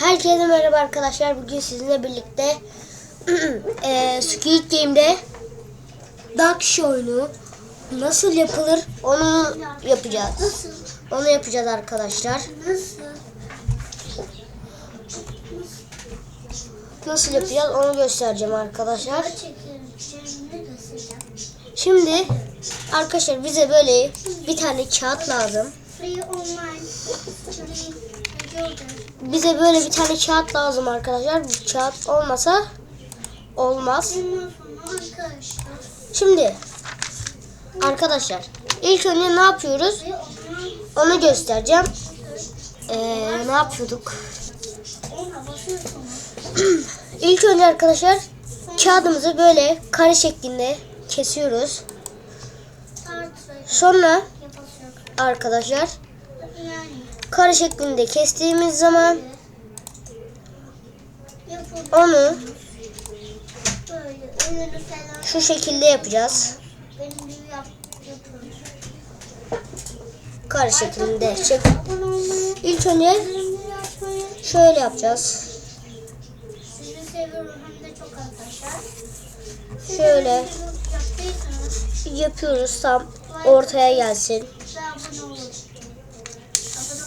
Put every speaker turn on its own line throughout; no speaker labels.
Herkese merhaba arkadaşlar. Bugün sizinle birlikte eee Squid Game'de Duck Show'unu nasıl yapılır onu yapacağız.
Nasıl?
Onu yapacağız arkadaşlar.
Nasıl?
Nasıl yapacağız onu göstereceğim arkadaşlar.
Şimdi
arkadaşlar bize böyle bir tane kağıt lazım. Bize böyle bir tane kağıt lazım arkadaşlar. Bu kağıt olmasa olmaz. Şimdi arkadaşlar ilk önce ne yapıyoruz? Onu göstereceğim. Ee, ne yapıyorduk? İlk önce arkadaşlar kağıdımızı böyle kare şeklinde kesiyoruz. Sonra arkadaşlar. Kare şeklinde kestiğimiz zaman onu şu şekilde yapacağız. Kare şeklinde çek. İlk önce şöyle yapacağız. Şöyle. Yapıyoruz tam ortaya gelsin.
ve abone olun. Abone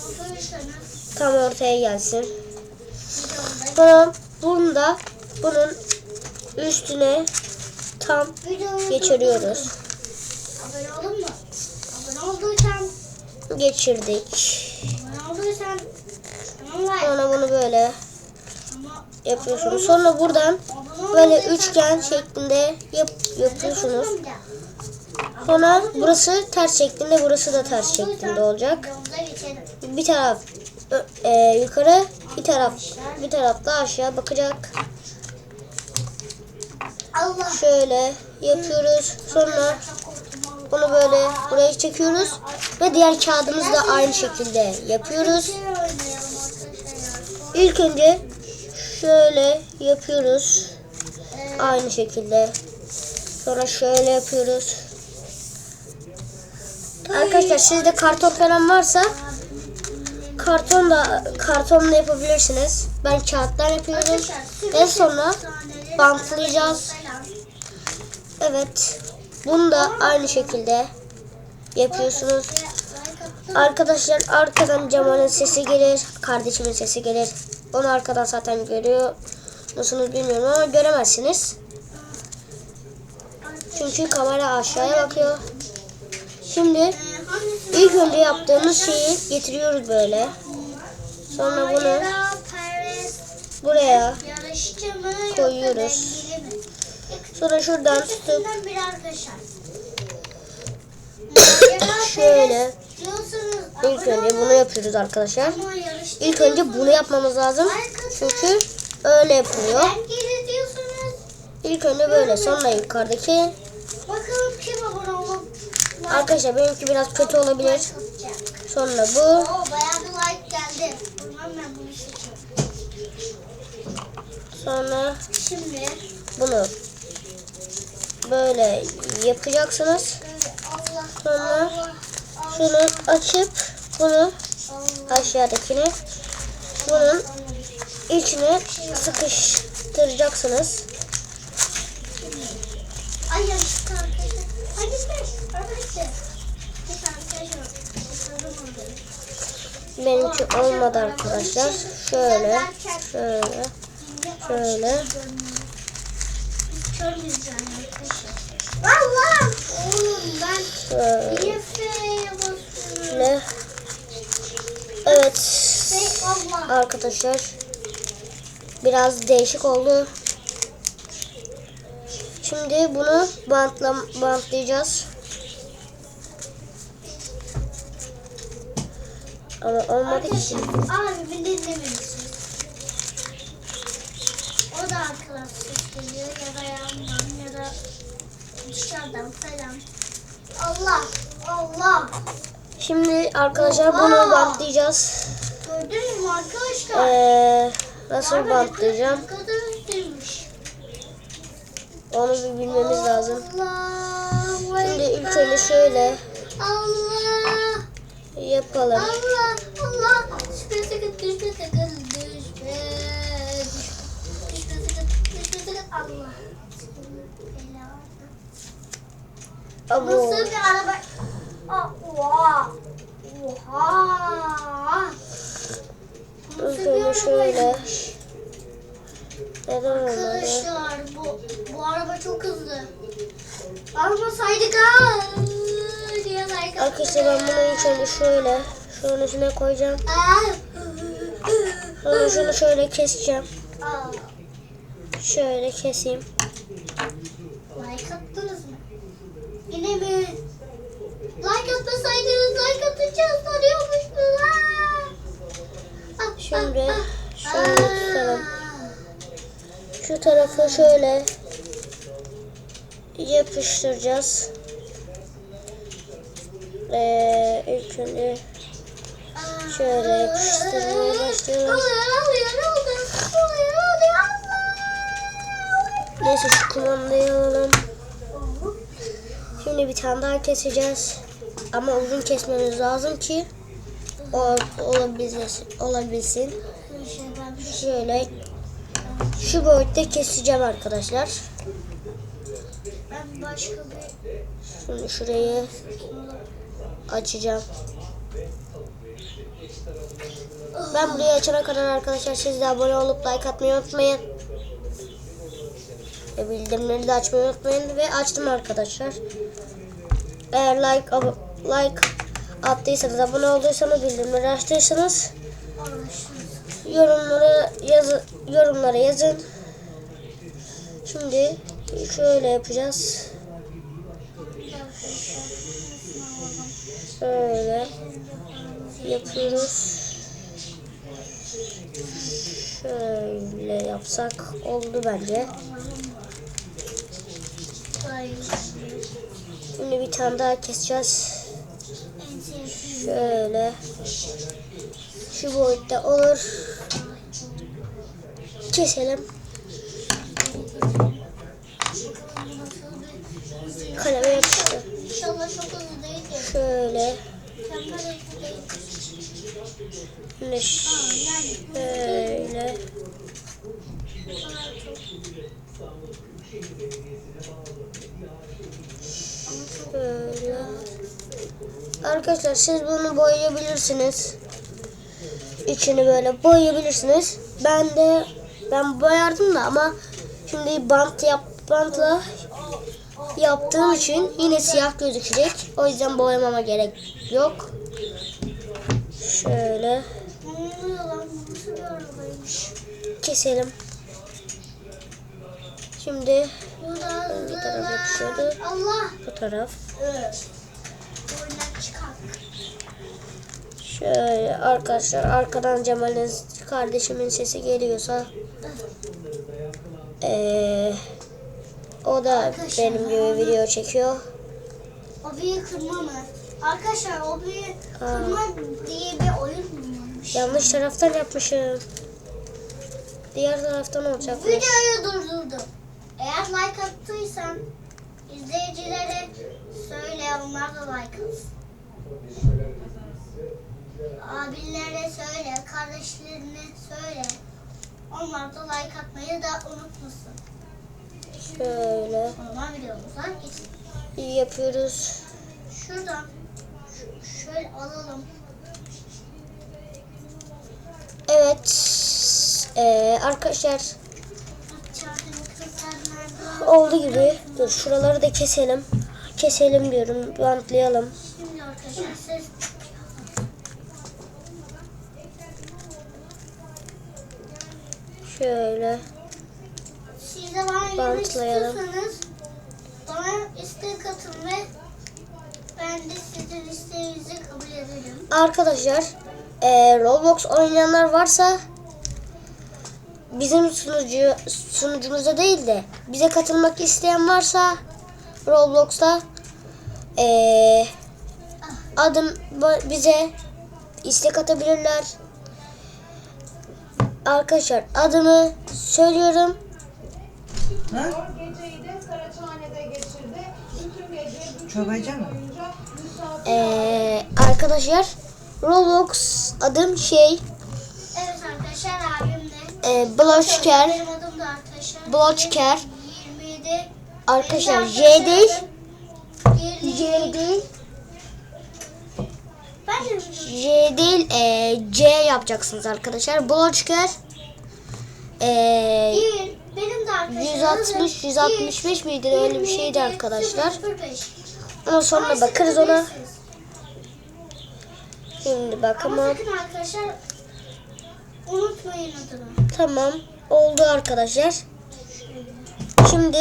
olduysanız
Tam ortaya gelsin. Sonra bunu da bunun üstüne tam geçiriyoruz.
Abone olun mu? Abone olduysan
Geçirdik.
abone olduysan.
Sonra bunu böyle yapıyorsunuz. Sonra buradan böyle üçgen şeklinde yap, yapıyorsunuz. Sonra burası ters şeklinde, burası da ters şeklinde olacak. Bir taraf e, yukarı, bir taraf bir taraf da aşağı bakacak. Şöyle yapıyoruz. Sonra bunu böyle buraya çekiyoruz ve diğer kağıdımızı da aynı şekilde yapıyoruz. İlk önce şöyle yapıyoruz. Aynı şekilde. Sonra şöyle yapıyoruz. Arkadaşlar sizde karton falan varsa karton da kartonla yapabilirsiniz. Ben kağıttan yapıyorum. Ve sonra bantlayacağız. Evet. Bunu da aynı şekilde yapıyorsunuz. Arkadaşlar arkadan Cemal'in sesi gelir. Kardeşimin sesi gelir. Onu arkadan zaten görüyor musunuz bilmiyorum ama göremezsiniz. Çünkü kamera aşağıya bakıyor. Şimdi ilk önce yaptığımız şeyi getiriyoruz böyle. Sonra bunu buraya koyuyoruz. Sonra şuradan tutup şöyle ilk önce bunu yapıyoruz arkadaşlar. İlk önce bunu yapmamız lazım. Çünkü öyle yapılıyor. İlk önce böyle sonra yukarıdaki.
Bakalım kim abone olup like
Arkadaşlar benimki biraz kötü olabilir. Sonra bu.
Oo bayağı bir like geldi. Bilmem ben bunu seçiyorum.
Sonra
Şimdi
bunu böyle yapacaksınız. Sonra şunu açıp bunu aşağıdakini bunun içine sıkıştıracaksınız.
Ay gitmiş. Arkadaşlar. Git arkadaşlar. Bakalım orada.
Benimki olmadı arkadaşlar. Şöyle, şöyle, şöyle.
Allah! Oğlum ben
Şöyle. Evet. Arkadaşlar biraz değişik oldu. Şimdi bunu bantla, bantlayacağız. Ama olmadı ki.
Abi beni dinlemiyorsunuz. O da ses geliyor ya da yandan ya da dışarıdan falan. Allah! Allah!
Şimdi arkadaşlar bunu bantlayacağız.
Gördünüz mü arkadaşlar?
Ee, nasıl
Abi
bantlayacağım? Onu bir bilmemiz lazım.
Allah!
Şimdi ilk önce şöyle
Allah!
yapalım.
Allah! Allah. Nasıl bir araba? Oha. Oha. Nasıl
şöyle. Neden
Arkadaşlar bu, bu araba çok hızlı. Almasaydık ha.
Arkadaşlar ben bunu ilk şöyle. Şunun üstüne koyacağım. Sonra şunu şöyle keseceğim. Şöyle keseyim.
Like attınız mı? Yine mi? Like atmasaydınız like atacağız sanıyormuşsunuz. Ah,
Şimdi
ah, ah.
şöyle tutalım. Şu tarafı şöyle yapıştıracağız. Ee, ilk önce şöyle yapıştırmaya başlıyoruz. Neyse şu kumandayı alalım. Şimdi bir tane daha keseceğiz. Ama uzun kesmemiz lazım ki o olabilsin. olabilsin. Şöyle şu boyutta keseceğim arkadaşlar.
Ben başka bir
Şimdi şurayı açacağım. Ben burayı açana kadar arkadaşlar siz de abone olup like atmayı unutmayın. Ve bildirimleri de açmayı unutmayın. Ve açtım arkadaşlar. Eğer like like attıysanız, abone olduysanız, bildirimleri açtıysanız yorumlara yazın, yorumlara yazın. Şimdi şöyle yapacağız. Şöyle yapıyoruz. Şöyle yapsak oldu bence. Şimdi bir tane daha keseceğiz. Şöyle. Şu boyutta olur. Keselim. Kaleme yapıştı. Şöyle. Şimdi şöyle. Şöyle. Arkadaşlar siz bunu boyayabilirsiniz. İçini böyle boyayabilirsiniz. Ben de ben boyardım da ama şimdi bant yap bantla yaptığım için yine siyah gözükecek. O yüzden boyamama gerek yok. Şöyle keselim. Şimdi bir taraf yapışıyordu. Bu taraf. Şöyle arkadaşlar arkadan Cemal'in kardeşimin sesi geliyorsa eee, o da benim gibi video çekiyor.
O büyü kırma mı? Arkadaşlar o büyü kırma diye bir oyun mu varmış?
Yanlış taraftan yapmışım. Diğer taraftan olacakmış.
Videoyu durdurdum. Eğer like attıysan izleyicilere söyle onlar da like atsın. Abilere söyle, kardeşlerine söyle. Onlar da like atmayı da unutmasın.
Şöyle
Normal videomuza geçin.
iyi yapıyoruz.
Şuradan şöyle alalım.
Evet eee, arkadaşlar oldu gibi. Dur şuraları da keselim. Keselim diyorum. Bantlayalım.
Şimdi arkadaşlar siz
Şöyle.
Siz de bana
Bantlayalım.
bana istek atın ve ben de sizin isteğinizi kabul ederim.
Arkadaşlar eee, Roblox oynayanlar varsa bizim sunucu sunucumuza değil de bize katılmak isteyen varsa Roblox'ta eee, adım ba- bize istek atabilirler. Arkadaşlar adımı söylüyorum.
Ha?
Geceyi de Saraçhane'de geçirdi. Bütün gece bütün
Çorbacı mı?
Eee, arkadaşlar Roblox adım şey
Evet arkadaşlar abim de.
eee Bloşker
Benim adım da arkadaşlar.
Bloçker.
27.
Arkadaşlar J değil J değil. J değil e, C yapacaksınız arkadaşlar. Bloçker e,
benim de arkadaşlarım
160 165 miydi öyle bir şeydi arkadaşlar.
05.
Ama sonra bakarız ona. Şimdi bak
Ama arkadaşlar unutmayın adını.
tamam oldu arkadaşlar. Şimdi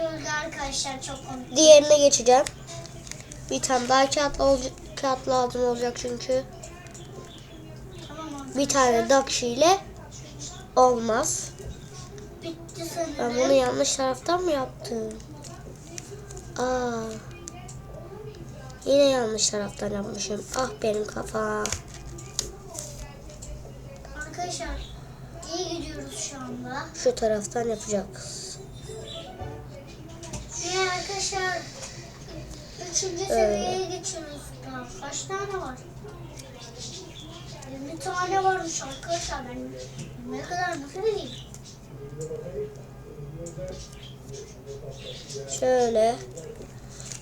oldu arkadaşlar çok komik.
diğerine geçeceğim. Bir tane daha kağıt, kağıt lazım olacak çünkü. Bir tane dakşı ile olmaz. Ben bunu yanlış taraftan mı yaptım? Aa. Yine yanlış taraftan yapmışım. Ah benim kafa.
Arkadaşlar iyi gidiyoruz şu anda.
Şu taraftan yapacağız.
Üçüncü seviyeye geçiyoruz. Daha kaç tane var? 20 tane varmış arkadaşlar. Ben ne kadar nasıl bileyim?
Şöyle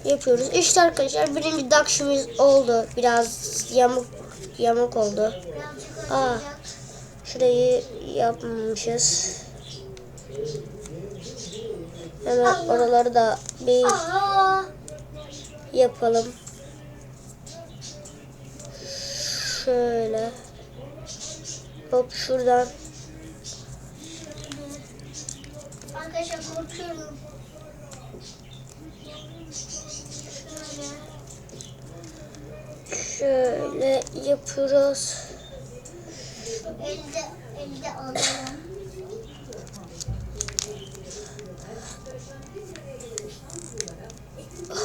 yapıyoruz. İşte arkadaşlar birinci dakşimiz oldu. Biraz yamuk yamuk oldu. Aa. Şurayı yapmışız. Hemen oraları da bir yapalım. Şöyle. Hop şuradan.
arkadaşlar korkuyorum. Şöyle
yapıyoruz.
elde elde alalım.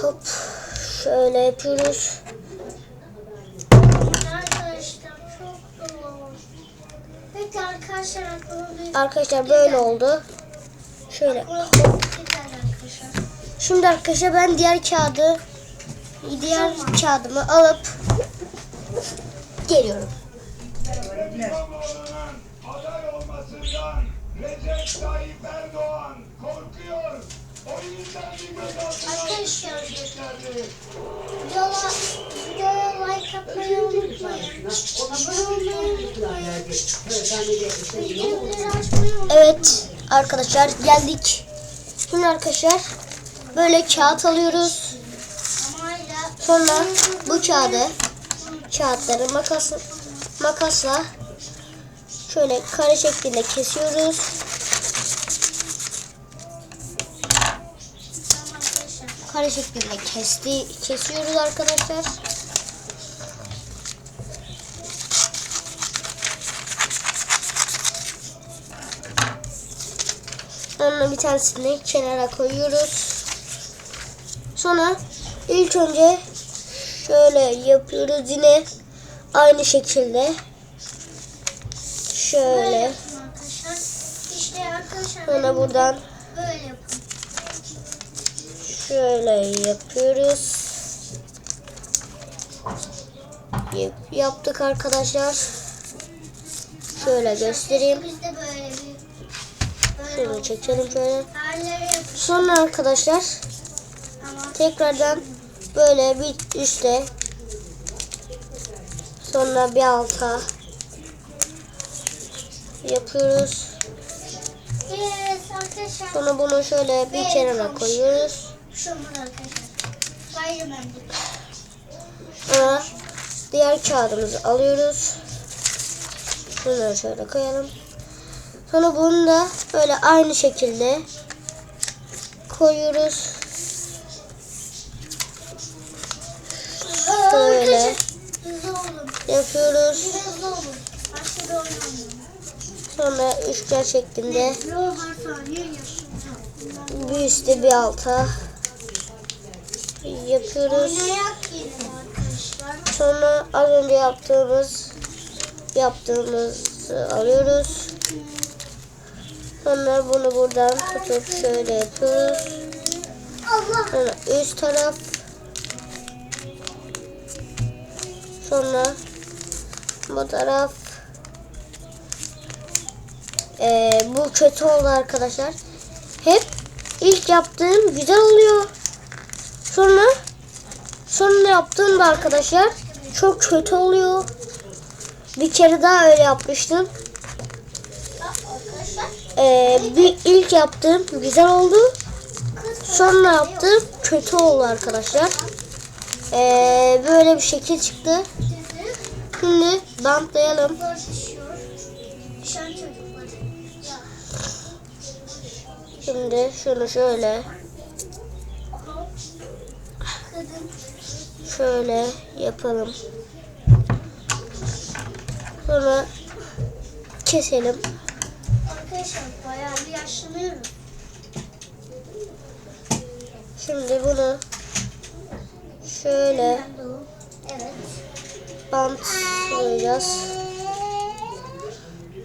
Hop. Şöyle yapıyoruz.
Arkadaşlar çok zor. Peki arkadaşlar aklıma bir
Arkadaşlar böyle oldu. Şöyle. Şimdi arkadaşlar ben diğer kağıdı diğer kağıdımı alıp geliyorum.
İmamoğlu'nun aday olmasından Recep Tayyip Erdoğan korkuyor. O yüzden bir
Evet arkadaşlar geldik. Şimdi arkadaşlar böyle kağıt alıyoruz. Sonra bu kağıdı kağıtları makas makasla şöyle kare şeklinde kesiyoruz. Kare şeklinde kesti kesiyoruz arkadaşlar. Onunla bir tanesini kenara koyuyoruz. Sonra ilk önce şöyle yapıyoruz yine aynı şekilde.
Böyle
Şöyle.
arkadaşlar. İşte arkadaşlar
Sonra buradan
böyle yapın.
Şöyle yapıyoruz. Yap- yaptık arkadaşlar. Şöyle göstereyim.
Olsun.
çekelim şöyle. Sonra arkadaşlar tekrardan böyle bir üstte sonra bir alta yapıyoruz. Sonra bunu şöyle bir kenara koyuyoruz.
Şunlar arkadaşlar. Spiderman gibi.
Sonra diğer kağıdımızı alıyoruz. Şunu şöyle koyalım. Sonra bunu da böyle aynı şekilde koyuyoruz.
Olun.
yapıyoruz. Sonra üçgen şeklinde bir üstte bir alta yapıyoruz. Sonra az önce yaptığımız yaptığımızı alıyoruz. Sonra bunu buradan tutup şöyle yapıyoruz. Sonra üst taraf. Sonra bu taraf. Ee, bu kötü oldu arkadaşlar. Hep ilk yaptığım güzel oluyor. Sonra sonra yaptığımda arkadaşlar çok kötü oluyor. Bir kere daha öyle yapmıştım. Ee, bir ilk yaptığım güzel oldu. Sonra yaptığım kötü oldu arkadaşlar. Ee, böyle bir şekil çıktı. Şimdi bantlayalım. Şimdi şunu şöyle şöyle yapalım. Sonra keselim.
Arkadaşlar bayağı bir yaşlanıyorum.
Şimdi bunu şöyle.
Evet.
bantlayacağız.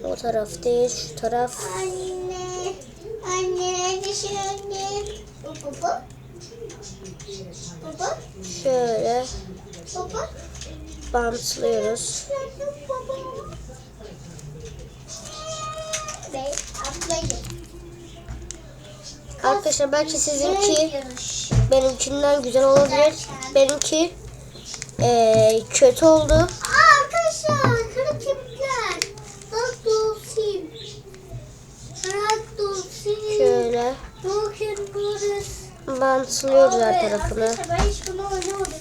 O taraf değil, şu taraf.
Anne. Anne düşündüm. Baba. Baba.
Şöyle
Baba.
bantlıyoruz. Arkadaşlar belki sizinki benimkinden güzel olabilir. Benimki eee, kötü oldu.
Aa, arkadaşlar kara kemikler. Bak dolsun. Bırak dolsun.
Şöyle
Bakın burası.
Bantlıyoruz her tarafını.
Ben hiç bunu oynamadım.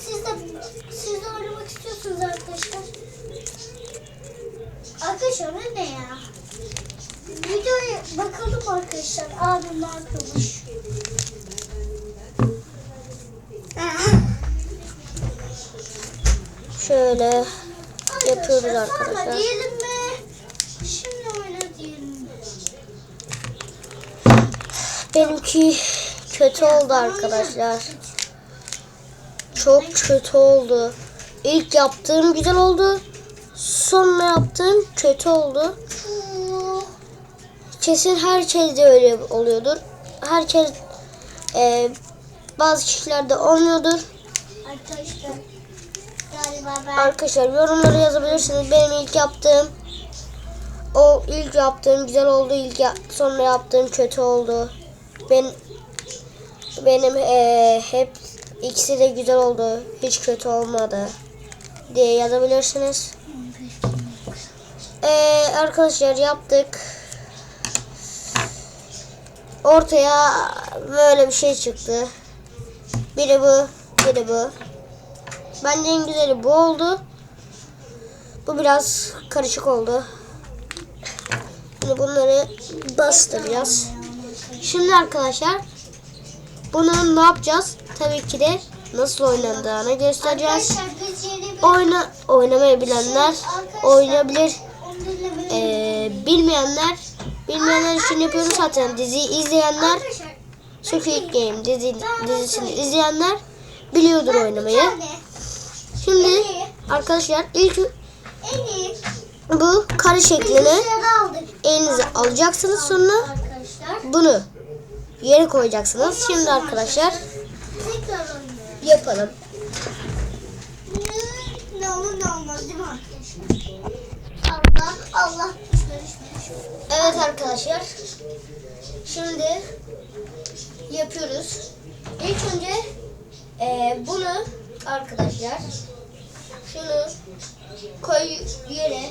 Siz de, siz de oynamak istiyorsunuz arkadaşlar. Arkadaşlar o ne ya? Videoya bakalım arkadaşlar. Abim ne yapıyormuş?
Şöyle yapıyoruz arkadaşlar.
diyelim mi? Şimdi oyna diyelim mi?
Benimki kötü oldu arkadaşlar. Çok kötü oldu. İlk yaptığım güzel oldu. Sonra yaptığım kötü oldu. Kesin herkeste öyle oluyordur. Herkes e, bazı kişilerde olmuyordur.
Arkadaşlar
yorumlara yazabilirsiniz. Benim ilk yaptığım o ilk yaptığım güzel oldu. İlk ya- sonra yaptığım kötü oldu. Ben benim eee, hep ikisi de güzel oldu. Hiç kötü olmadı diye yazabilirsiniz. Eee, arkadaşlar yaptık. Ortaya böyle bir şey çıktı. Biri bu, biri bu. Bence en güzeli bu oldu. Bu biraz karışık oldu. Şimdi bunları bastıracağız. Şimdi arkadaşlar bunu ne yapacağız? Tabii ki de nasıl oynandığını göstereceğiz. Oyna oynamayı bilenler oynayabilir.
onu dinlemeyi
Ee, bilmeyenler bilmeyenler için yapıyoruz zaten dizi izleyenler. Squid Game dizi, dizisini izleyenler biliyordur oynamayı. Şimdi arkadaşlar ilk bu kare şeklini elinize alacaksınız sonra bunu yere koyacaksınız. Şimdi arkadaşlar yapalım.
Allah Allah.
Evet arkadaşlar. Şimdi yapıyoruz. İlk önce eee, bunu arkadaşlar şunu koy yere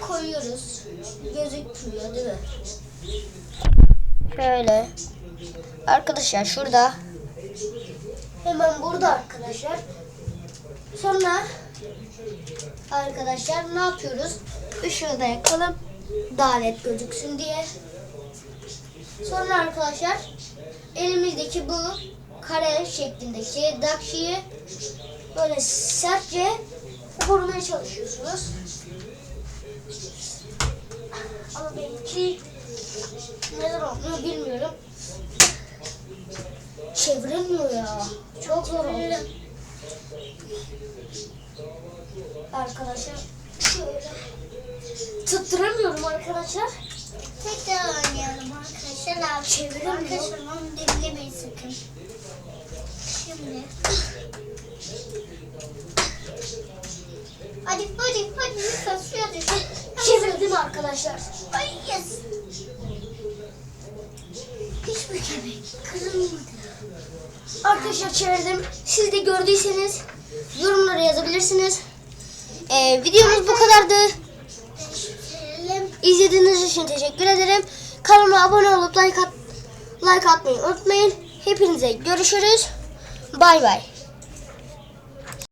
koyuyoruz. Gözükmüyor değil mi? Şöyle. Arkadaşlar şurada. Hemen burada arkadaşlar. Sonra arkadaşlar ne yapıyoruz? Işığı da yakalım. Daha net gözüksün diye. Sonra arkadaşlar elimizdeki bu kare şeklindeki dakşiyi böyle sertçe vurmaya çalışıyorsunuz. Ama benimki neden olmuyor bilmiyorum. Çevrilmiyor ya. Çok zor oldu. Arkadaşlar şöyle tutturamıyorum arkadaşlar.
Tekrar oynayalım arkadaşlar. Abi
Çeviremiyor.
Arkadaşlar onu dinlemeyin sakın. Şimdi. Hadi hadi hadi lütfen suya.
Çevirdim arkadaşlar.
Ay yes. Hiç mükemmel. Kırılmadı.
Arkadaşlar çevirdim. Siz de gördüyseniz yorumlara yazabilirsiniz. Ee, videomuz bu kadardı. İzlediğiniz için teşekkür ederim. Kanalıma abone olup like, at like atmayı unutmayın. Hepinize görüşürüz. Bay bay.